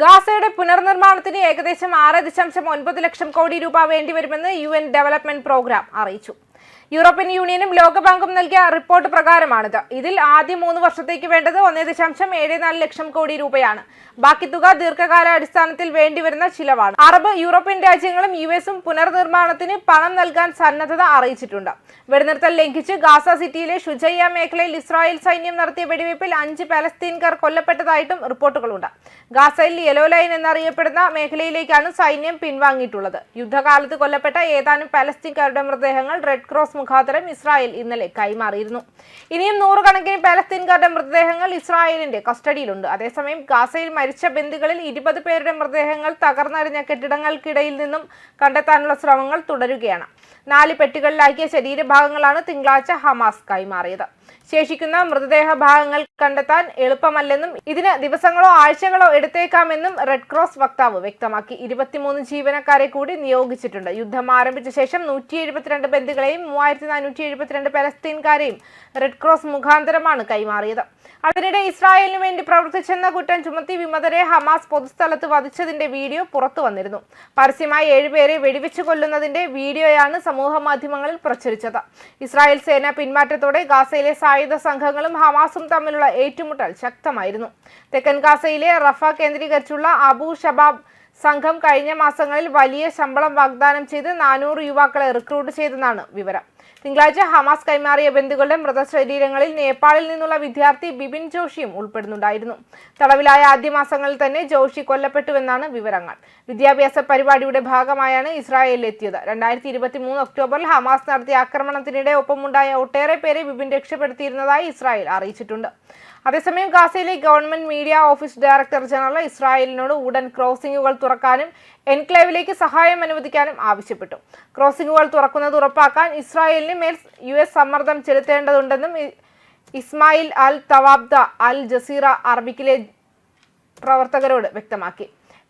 ഗാസയുടെ പുനർനിർമ്മാണത്തിന് ഏകദേശം ആറ് ദശാംശം ഒൻപത് ലക്ഷം കോടി രൂപ വേണ്ടിവരുമെന്ന് യു എൻ ഡെവലപ്മെന്റ് പ്രോഗ്രാം അറിയിച്ചു. യൂറോപ്യൻ യൂണിയനും ലോകബാങ്കും നൽകിയ റിപ്പോർട്ട് പ്രകാരമാണിത്. ഇതിൽ ആദ്യ മൂന്ന് വർഷത്തേക്ക് വേണ്ടത് ഒന്നേ ദശാംശം ഏഴ് നാല് ലക്ഷം കോടി രൂപയാണ്. ബാക്കി തുക ദീർഘകാല അടിസ്ഥാനത്തിൽ വേണ്ടിവരുന്ന ചിലവാണ്. അറബ് യൂറോപ്യൻ രാജ്യങ്ങളും യു എസും പുനർനിർമ്മാണത്തിന് പണം നൽകാൻ സന്നദ്ധത അറിയിച്ചിട്ടുണ്ട്. വെടിനിർത്തൽ ലംഘിച്ച് ഗാസ സിറ്റിയിലെ ഷുജയ്യ മേഖലയിൽ ഇസ്രായേൽ സൈന്യം നടത്തിയ വെടിവയ്പിൽ അഞ്ച് പലസ്തീൻകാർ കൊല്ലപ്പെട്ടതായിട്ടും റിപ്പോർട്ടുകളുണ്ട്. ഗാസയിൽ യെലോ ലൈൻ എന്നറിയപ്പെടുന്ന മേഖലയിലേക്കാണ് സൈന്യം പിൻവാങ്ങിയിട്ടുള്ളത്. യുദ്ധകാലത്ത് കൊല്ലപ്പെട്ട ഏതാനും പലസ്തീൻകാരുടെ മൃതദേഹങ്ങൾ റെഡ് ക്രോസ് മുഖാന്തരം ഇസ്രായേൽ ഇന്നലെ കൈമാറിയിരുന്നു. ഇനിയും നൂറുകണക്കിന് പാലസ്തീൻകാരുടെ മൃതദേഹങ്ങൾ ഇസ്രായേലിന്റെ കസ്റ്റഡിയിലുണ്ട്. അതേസമയം ഗാസയിൽ മരിച്ച ബന്ധുക്കളിൽ ഇരുപത് പേരുടെ മൃതദേഹങ്ങൾ തകർന്നടിഞ്ഞ കെട്ടിടങ്ങൾക്കിടയിൽ നിന്നും കണ്ടെത്താനുള്ള ശ്രമങ്ങൾ തുടരുകയാണ്. നാല് പെട്ടികളിലാക്കിയ ശരീരഭാഗങ്ങളാണ് തിങ്കളാഴ്ച ഹമാസ് കൈമാറിയത്. ശേഷിക്കുന്ന മൃതദേഹ ഭാഗങ്ങൾ കണ്ടെത്താൻ എളുപ്പമല്ലെന്നും ഇതിന് ദിവസങ്ങളോ ആഴ്ചകളോ എടുത്തേക്കാമെന്നും റെഡ് ക്രോസ് വക്താവ് വ്യക്തമാക്കി. ഇരുപത്തിമൂന്ന് ജീവനക്കാരെ കൂടി നിയോഗിച്ചിട്ടുണ്ട്. യുദ്ധം ആരംഭിച്ച ശേഷം നൂറ്റി എഴുപത്തിരണ്ട് ബന്ധുക്കളെയും മൂവായിരത്തി നാനൂറ്റി എഴുപത്തിരണ്ട് പലസ്തീൻകാരെയും റെഡ് ക്രോസ് മുഖാന്തരമാണ് കൈമാറിയത്. അതിനിടെ ഇസ്രായേലിന് വേണ്ടി പ്രവർത്തിച്ചെന്ന കുറ്റം ചുമത്തി വിമതരെ ഹമാസ് പൊതുസ്ഥലത്ത് വധിച്ചതിന്റെ വീഡിയോ പുറത്തു വന്നിരുന്നു. പരസ്യമായി ഏഴുപേരെ വെടിവെച്ചു കൊല്ലുന്നതിന്റെ വീഡിയോയാണ് സമൂഹ മാധ്യമങ്ങളിൽ പ്രചരിച്ചത്. ഇസ്രായേൽ സേന പിന്മാറ്റത്തോടെ ഗാസയിലെ സായുധ സംഘങ്ങളും ഹമാസും തമ്മിലുള്ള ഏറ്റുമുട്ടൽ ശക്തമായിരുന്നു. തെക്കൻ ഗാസയിലെ റഫ കേന്ദ്രീകരിച്ചുള്ള അബു ഷബാബ് സംഘം കഴിഞ്ഞ മാസങ്ങളിൽ വലിയ ശമ്പളം വാഗ്ദാനം ചെയ്ത് നാനൂറ് യുവാക്കളെ റിക്രൂട്ട് ചെയ്തെന്നാണ് വിവരം. തിങ്കളാഴ്ച ഹമാസ് കൈമാറിയ ബന്ധുക്കളുടെ മൃതശരീരങ്ങളിൽ നേപ്പാളിൽ നിന്നുള്ള വിദ്യാർത്ഥി ബിപിൻ ജോഷിയും ഉൾപ്പെടുന്നുണ്ടായിരുന്നു. തടവിലായ ആദ്യ മാസങ്ങളിൽ തന്നെ ജോഷി കൊല്ലപ്പെട്ടുവെന്നാണ് വിവരങ്ങൾ. വിദ്യാഭ്യാസ പരിപാടിയുടെ ഭാഗമായാണ് ഇസ്രായേലിൽ എത്തിയത്. രണ്ടായിരത്തി ഇരുപത്തി മൂന്ന് ഒക്ടോബറിൽ ഹമാസ് നടത്തിയ ആക്രമണത്തിനിടെ ഒപ്പമുണ്ടായ ഒട്ടേറെ പേരെ ബിപിൻ രക്ഷപ്പെടുത്തിയിരുന്നതായി ഇസ്രായേൽ അറിയിച്ചിട്ടുണ്ട്. അതേസമയം ഗാസയിലെ government media office director general ഇസ്രായേലിനോട് ഉടൻ ക്രോസിംഗുകൾ തുറക്കാനും എൻക്ലേവിലേക്ക് സഹായം അനുവദിക്കാനും ആവശ്യപ്പെട്ടു. ക്രോസിംഗുകൾ തുറക്കുന്നത് ഉറപ്പാക്കാൻ ഇസ്രായേലിന് മേൽ യു എസ് സമ്മർദ്ദം ചെലുത്തേണ്ടതുണ്ടെന്നും ഇസ്മായിൽ അൽ തവാബ്ദ അൽ ജസീറ അറബിക്കിലെ പ്രവർത്തകരോട് വ്യക്തമാക്കി.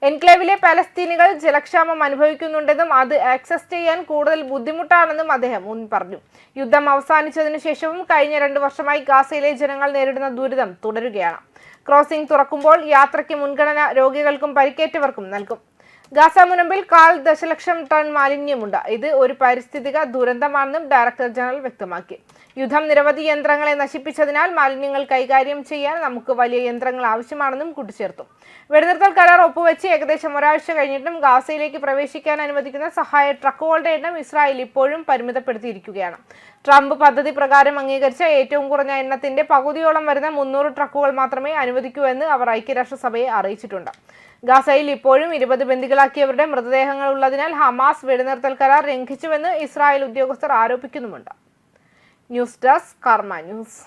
എൻക്ലേവിലെ പലസ്തീനികൾ ജലക്ഷാമം അനുഭവിക്കുന്നുണ്ടെന്നും അത് ആക്സസ് ചെയ്യാൻ കൂടുതൽ ബുദ്ധിമുട്ടാണെന്നും അദ്ദേഹം മുൻ പറഞ്ഞു. യുദ്ധം അവസാനിച്ചതിനു ശേഷവും കഴിഞ്ഞ രണ്ട് വർഷമായി ഗാസയിലെ ജനങ്ങൾ നേരിടുന്ന ദുരിതം തുടരുകയാണ്. ക്രോസിംഗ് തുറക്കുമ്പോൾ യാത്രയ്ക്ക് മുൻഗണന രോഗികൾക്കും പരിക്കേറ്റവർക്കും നൽകും. ഗാസ മുനമ്പിൽ കാൽ ദശലക്ഷം ടൺ മാലിന്യമുണ്ട്. ഇത് ഒരു പാരിസ്ഥിതിക ദുരന്തമാണെന്നും ഡയറക്ടർ ജനറൽ വ്യക്തമാക്കി. യുദ്ധം നിരവധി യന്ത്രങ്ങളെ നശിപ്പിച്ചതിനാൽ മാലിന്യങ്ങൾ കൈകാര്യം ചെയ്യാൻ നമുക്ക് വലിയ യന്ത്രങ്ങൾ ആവശ്യമാണെന്നും കൂട്ടിച്ചേർത്തു. വെടിനിർത്തൽ കരാർ ഒപ്പുവെച്ച് ഏകദേശം ഒരാഴ്ച കഴിഞ്ഞിട്ടും ഗാസയിലേക്ക് പ്രവേശിക്കാൻ അനുവദിക്കുന്ന സഹായ ട്രക്കുകളുടെ എണ്ണം ഇസ്രായേൽ ഇപ്പോഴും പരിമിതപ്പെടുത്തിയിരിക്കുകയാണ്. ട്രംപ് പദ്ധതി പ്രകാരം അംഗീകരിച്ച ഏറ്റവും കുറഞ്ഞ എണ്ണത്തിന്റെ പകുതിയോളം വരുന്ന മുന്നൂറ് ട്രക്കുകൾ മാത്രമേ അനുവദിക്കൂ എന്ന് അവർ ഐക്യരാഷ്ട്രസഭയെ അറിയിച്ചിട്ടുണ്ട്. ഗാസയിൽ ഇപ്പോഴും ഇരുപത് ബന്ദികളാക്കിയവരുടെ മൃതദേഹങ്ങൾ ഉള്ളതിനാൽ ഹമാസ് വെടിനിർത്തൽ കരാർ ലംഘിച്ചുവെന്ന് ഇസ്രായേൽ ഉദ്യോഗസ്ഥർ ആരോപിക്കുന്നുമുണ്ട്. News desk Karma news.